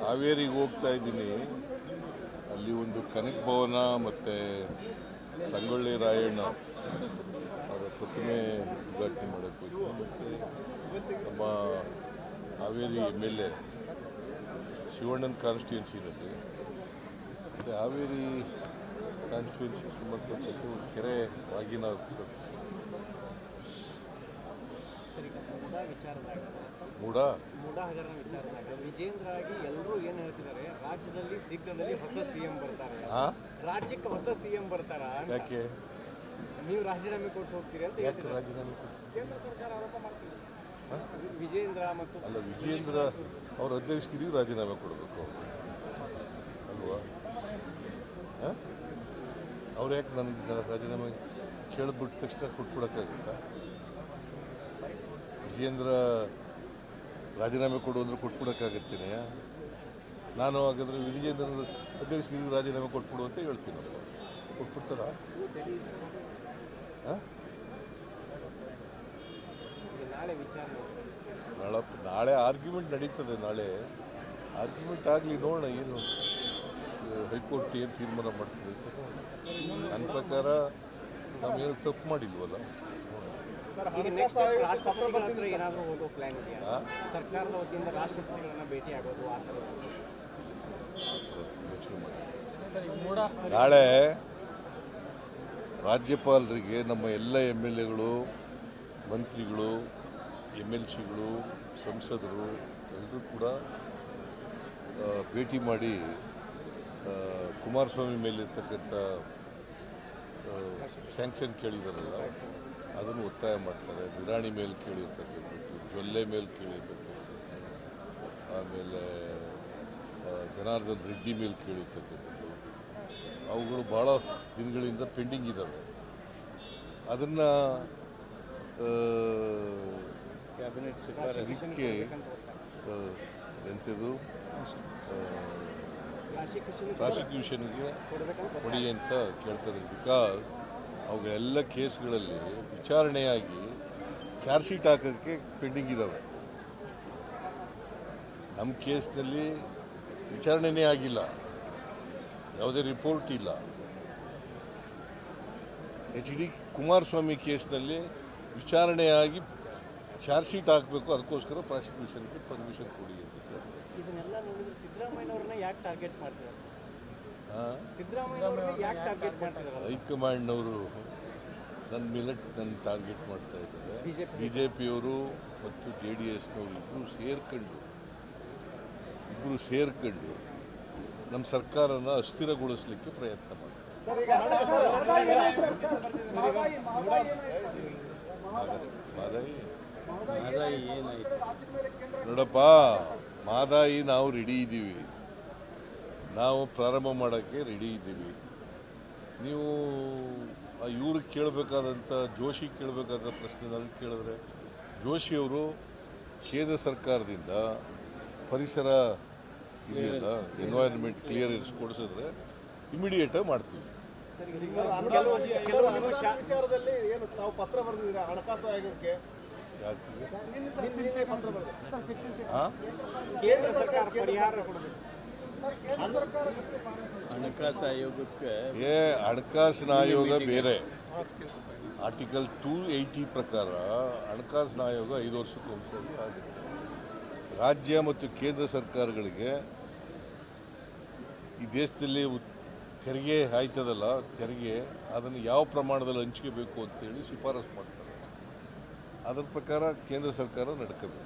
ಹಾವೇರಿಗೆ ಹೋಗ್ತಾ ಇದ್ದೀನಿ ಅಲ್ಲಿ ಒಂದು ಕನಕ ಭವನ ಮತ್ತು ಸಂಗೊಳ್ಳಿ ರಾಯಣ್ಣ ಅವರ ಪ್ರತಿಮೆ ಉದ್ಘಾಟನೆ ಹೋಗ್ತೀನಿ ಮತ್ತು ನಮ್ಮ ಹಾವೇರಿ ಎಂ ಎಲ್ ಎ, ಶಿವಣ್ಣನ ಕಾನ್ಸ್ಟಿಟ್ಯೂನ್ಸಿನಲ್ಲಿ ಮತ್ತು ಹಾವೇರಿ ಕಾನ್ಸ್ಟಿಟ್ಯೂನ್ಸಿಗೆ ಒಂದು ಕೆರೆ ವಾಗಿನ. ಮೂಡ? ಮೂಡ ಹಗರಣ ವಿಚಾರದಾಗ ವಿಜೇಂದ್ರ ಆಗಿ ಎಲ್ಲರೂ ಏನು ಹೇಳ್ತಿದ್ದಾರೆ? ರಾಜ್ಯದಲ್ಲಿ ಶೀಘ್ರದಲ್ಲಿ ಹೊಸ ಸಿಎಂ ಬರ್ತಾರೆ? ರಾಜ್ಯಕ್ಕೆ ಹೊಸ ಸಿಎಂ ಬರ್ತಾರ. ಯಾಕೆ? ನೀವು ರಾಜೀನಾಮೆ ಕೊಟ್ಟು ಹೋಗ್ತೀರಿ ಅಂತ ಯಾಕೆ ರಾಜೀನಾಮೆ ಕೇಂದ್ರ ಸರ್ಕಾರ ಆರೋಪ ಮಾಡ್ತೀವಿ ವಿಜೇಂದ್ರ ಮತ್ತು ಅಲ್ಲ ವಿಜೇಂದ್ರ ಅವ್ರ ಅಧ್ಯಕ್ಷಗಿರಿಗೂ ರಾಜೀನಾಮೆ ಕೊಡಬೇಕು. ಅಲ್ವಾ? ಅವ್ರು ಯಾಕೆ ನನಗೆ ರಾಜೀನಾಮೆ ಕೇಳಿಬಿಟ್ಟ ತಕ್ಷಣ ಕೊಟ್ಬಿಡೋಕ್ಕಾಗುತ್ತಾ? ವಿಜೇಂದ್ರ ರಾಜೀನಾಮೆ ಕೊಡು ಅಂದರೆ ಕೊಟ್ಬಿಡೋಕ್ಕಾಗತ್ತೇನೆ. ನಾನು ಹಾಗಾದರೆ ವಿಜೇಂದ್ರ ಅಧ್ಯಕ್ಷಗಿರಿಗೂ ರಾಜೀನಾಮೆ ಕೊಟ್ಬಿಡು ಅಂತ ಹೇಳ್ತೀನಿ. ಕೊಟ್ಬಿಡ್ತಾರ? ನಾಳೆ ನಾಳೆ ಆರ್ಗ್ಯುಮೆಂಟ್ ನಡೀತದೆ, ನಾಳೆ. ಆರ್ಗ್ಯುಮೆಂಟ್ ಆಗಲಿ ನೋಡೋಣ ಏನು ಹೈಕೋರ್ಟ್ ಏನು ತೀರ್ಮಾನ ಮಾಡ್ತದೆ. ನನ್ನ ಪ್ರಕಾರ ನಾವೇನು ತಪ್ಪು ಮಾಡಿಲ್ವಲ್ಲ? ಸರ್ಕಾರದ ವತಿಯಿಂದ ರಾಷ್ಟ್ರಪತಿಗಳನ್ನ ಭೇಟಿ ಆಗೋದು ಆ ಥರ ಯೋಚನೆ ಮಾಡಿ ನಾಳೆ ರಾಜ್ಯಪಾಲರಿಗೆ ನಮ್ಮ ಎಲ್ಲ ಎಂ ಎಲ್ ಎಗಳು ಮಂತ್ರಿಗಳು ಎಂ ಎಲ್ ಸಿಗಳು ಸಂಸದರು ಎಲ್ಲರೂ ಕೂಡ ಭೇಟಿ ಮಾಡಿ ಕುಮಾರಸ್ವಾಮಿ ಮೇಲಿರ್ತಕ್ಕಂಥ ಸ್ಯಾಂಕ್ಷನ್ ಕೇಳಿದಾರಲ್ಲ. ಅದನ್ನು ಒತ್ತಾಯ ಮಾಡ್ತಾರೆ. ನಿರಾಣಿ ಮೇಲೆ ಕೇಳಿರ್ತಕ್ಕಂಥದ್ದು ಜೊಲ್ಲೆ ಮೇಲೆ ಕೇಳಿರ್ತಕ್ಕಂಥದ್ದು ಆಮೇಲೆ ಜನಾರ್ದನ್ ರೆಡ್ಡಿ ಮೇಲೆ ಕೇಳಿರ್ತಕ್ಕಂಥದ್ದು. ಅವುಗಳು ಭಾಳ ದಿನಗಳಿಂದ ಪೆಂಡಿಂಗ್ ಇದ್ದಾವೆ. ಅದನ್ನು ಕ್ಯಾಬಿನೆಟ್ ಇದಕ್ಕೆ ಆ, ಎಂಥದ್ದು ಪ್ರಾಸಿಕ್ಯೂಷನ್ ಪ್ರಾಸಿಕ್ಯೂಷನ್ಗೆ ಕೊಡಿ ಅಂತ ಕೇಳ್ತಾರೆ. ಬಿಕಾಸ್ ಅವುಗಳೆಲ್ಲ ಕೇಸ್ಗಳಲ್ಲಿ ವಿಚಾರಣೆಯಾಗಿ ಚಾರ್ಜ್ ಶೀಟ್ ಹಾಕೋಕ್ಕೆ ಪೆಂಡಿಂಗ್ ಇದ್ದಾವೆ ನಮ್ಮ ಕೇಸ್ನಲ್ಲಿ ವಿಚಾರಣೆನೇ ಆಗಿಲ್ಲ. ಯಾವುದೇ ರಿಪೋರ್ಟ್ ಇಲ್ಲ. ಎಚ್ ಡಿ ಕುಮಾರಸ್ವಾಮಿ ಕೇಸ್ನಲ್ಲಿ ವಿಚಾರಣೆಯಾಗಿ ಚಾರ್ಜ್ ಶೀಟ್ ಹಾಕಬೇಕು, ಅದಕ್ಕೋಸ್ಕರ ಪ್ರಾಸಿಕ್ಯೂಷನ್ಗೆ ಪರ್ಮಿಷನ್ ಕೊಡಿ ಅಂತ ಹೈಕಮಾಂಡ್ನವರು ನನ್ನ ಮೇಲೆ ನನ್ನ ಟಾರ್ಗೆಟ್ ಮಾಡ್ತಾ ಇದ್ದಾರೆ. ಬಿ ಜೆ ಪಿಯವರು ಮತ್ತು ಜೆ ಡಿ ಎಸ್ನವರು ಇಬ್ಬರು ಸೇರ್ಕೊಂಡು ಇಬ್ಬರು ಸೇರ್ಕೊಂಡು ನಮ್ಮ ಸರ್ಕಾರನ ಅಸ್ಥಿರಗೊಳಿಸಲಿಕ್ಕೆ ಪ್ರಯತ್ನ ಮಾಡ್ತಾರೆ ಮಾದಾಯಿ ಮಾದಾಯಿ ಏನಾಯ್ತು ನೋಡಪ್ಪ ಮಾದಾಯಿ ನಾವು ರೆಡಿ ಇದ್ದೀವಿ ನಾವು ಪ್ರಾರಂಭ ಮಾಡೋಕ್ಕೆ ರೆಡಿ ಇದ್ದೀವಿ. ನೀವು ಇವ್ರಿಗೆ ಕೇಳಬೇಕಾದಂಥ ಜೋಶಿ ಕೇಳಬೇಕಾದ ಪ್ರಶ್ನೆ ನನಗೆ ಕೇಳಿದ್ರೆ ಜೋಶಿಯವರು ಕೇಂದ್ರ ಸರ್ಕಾರದಿಂದ ಪರಿಸರ ಇದೆಯಲ್ಲ ಎನ್ವೈರನ್ಮೆಂಟ್ ಕ್ಲಿಯರೆನ್ಸ್ ಕೊಡಿಸಿದ್ರೆ ಇಮಿಡಿಯೇಟಾಗಿ ಮಾಡ್ತೀವಿ. ಹಣಕಾಸು ಆಯೋಗಕ್ಕೆ? ಕೇಂದ್ರ ಸರ್ಕಾರ ಪರಿಹಾರ ಕೊಡಬೇಕು. ಹಣಕಾಸು ಆಯೋಗಕ್ಕೆ ಏ ಹಣಕಾಸಿನ ಆಯೋಗ ಬೇರೆ. ಆರ್ಟಿಕಲ್ ಟೂ ಏಯ್ಟಿ ಪ್ರಕಾರ ಹಣಕಾಸಿನ ಆಯೋಗ ಐದು ವರ್ಷಕ್ಕೆ ಒಂದ್ಸರಿ ಆಗುತ್ತೆ ರಾಜ್ಯ ಮತ್ತು ಕೇಂದ್ರ ಸರ್ಕಾರಗಳಿಗೆ ಈ ದೇಶದಲ್ಲಿ ತೆರಿಗೆ ಆಯ್ತದಲ್ಲ ತೆರಿಗೆ ಅದನ್ನು ಯಾವ ಪ್ರಮಾಣದಲ್ಲಿ ಹಂಚ್ಕೋಬೇಕು ಅಂತೇಳಿ ಶಿಫಾರಸು ಮಾಡ್ತಾರೆ. ಅದರ ಪ್ರಕಾರ ಕೇಂದ್ರ ಸರ್ಕಾರ ನಡ್ಕೋಬೇಕು.